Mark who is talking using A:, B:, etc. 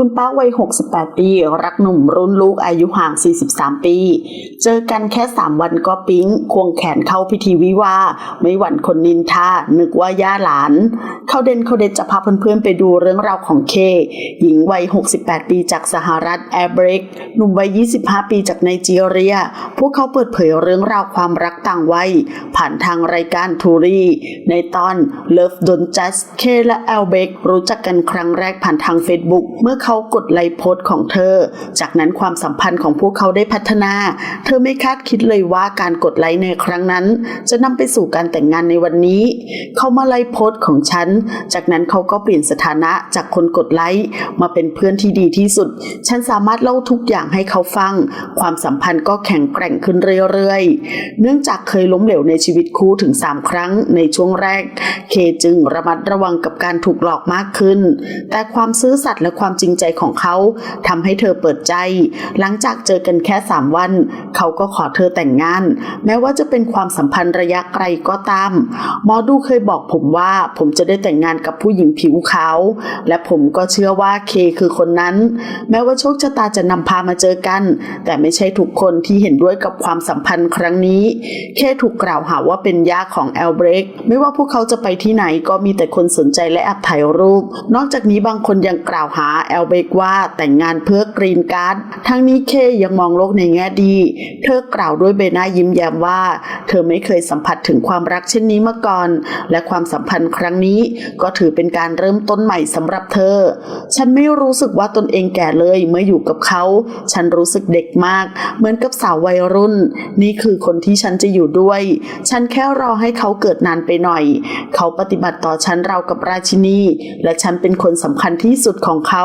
A: คุณป้าวัย 68 ปี รักหนุ่มรุ่นลูกอายุห่าง 43 ปี เจอกันแค่ 3 วันก็ปิ๊ง ควงแขนเข้าพิธีวิวา ไม่หวั่นคนนินทา นึกว่าย่าหลาน เขาเด่นเขาเด่นจะพาเพื่อนๆ ไปดูเรื่องราวของเค หญิงวัย 68 ปีจากสหรัฐแอร์เบรกหนุ่มวัย 25 ปีจากไนจีเรีย พวกเขาเปิดเผยเรื่องราวความรักต่างวัย ผ่านทางรายการทูรีในตอน Love Don't Just เคและแอลเบกรู้จักกันครั้งแรกผ่านทาง Facebook เมื่อเขากดไลค์โพสของเธอ จากนั้นความสัมพันธ์ของพวกเขาได้พัฒนา เธอไม่คาดคิดเลยว่าการกดไลค์ในครั้งนั้น จะนำไปสู่การแต่งงานในวันนี้ เขามาไลค์โพสของฉัน จากนั้นเขาก็เปลี่ยนสถานะจากคนกดไลค์มาเป็นเพื่อนที่ดีที่สุด ฉันสามารถเล่าทุกอย่างให้เขาฟัง ความสัมพันธ์ก็แข็งแกร่งขึ้นเรื่อยๆ เนื่องจากเคยล้มเหลวในชีวิตคู่ถึง 3 ครั้งในช่วงแรก เคจึงระมัดระวังกับการถูกหลอกมากขึ้น แต่ความซื่อสัตย์และความจริงใจของเขาทำให้เธอเปิดใจ หลังจากเจอกันแค่ 3 วัน เขาก็ขอเธอแต่งงาน แม้ว่าจะเป็นความสัมพันธ์ระยะไกลก็ตามหมอดูเคยบอกผมว่าผมจะได้แต่งงานกับผู้หญิงผิวขาว และผมก็เชื่อว่าเคคือคนนั้น แม้ว่าโชคชะตาจะนำพามาเจอกัน แต่ไม่ใช่ทุกคนที่เห็นด้วยกับความสัมพันธ์ครั้งนี้ เคถูกกล่าวหาว่าเป็นยาของแอลเบรกไม่ว่าพวกเขาจะไปที่ไหนก็มีแต่คนสนใจและแอบถ่ายรูป นอกจากนี้บางคนยังกล่าวหาแอลเบกว่าแต่งงานเพื่อกรีนการ์ด ทั้งนี้เคยังมองโลกในแง่ดี เธอกล่าวด้วยใบหน้ายิ้มแย้มว่า เธอไม่เคยสัมผัสถึงความรักเช่นนี้มาก่อน และความสัมพันธ์ครั้งนี้ก็ถือเป็นการเริ่มต้นใหม่สำหรับเธอ ฉันไม่รู้สึกว่าตนเองแก่เลยเมื่ออยู่กับเขา ฉันรู้สึกเด็กมาก เหมือนกับสาววัยรุ่น นี่คือคนที่ฉันจะอยู่ด้วย ฉันแค่รอให้เขาเกิดนานไปหน่อย เขาปฏิบัติต่อฉันเราวกับราชินี และฉันเป็นคนสำคัญที่สุดของเขา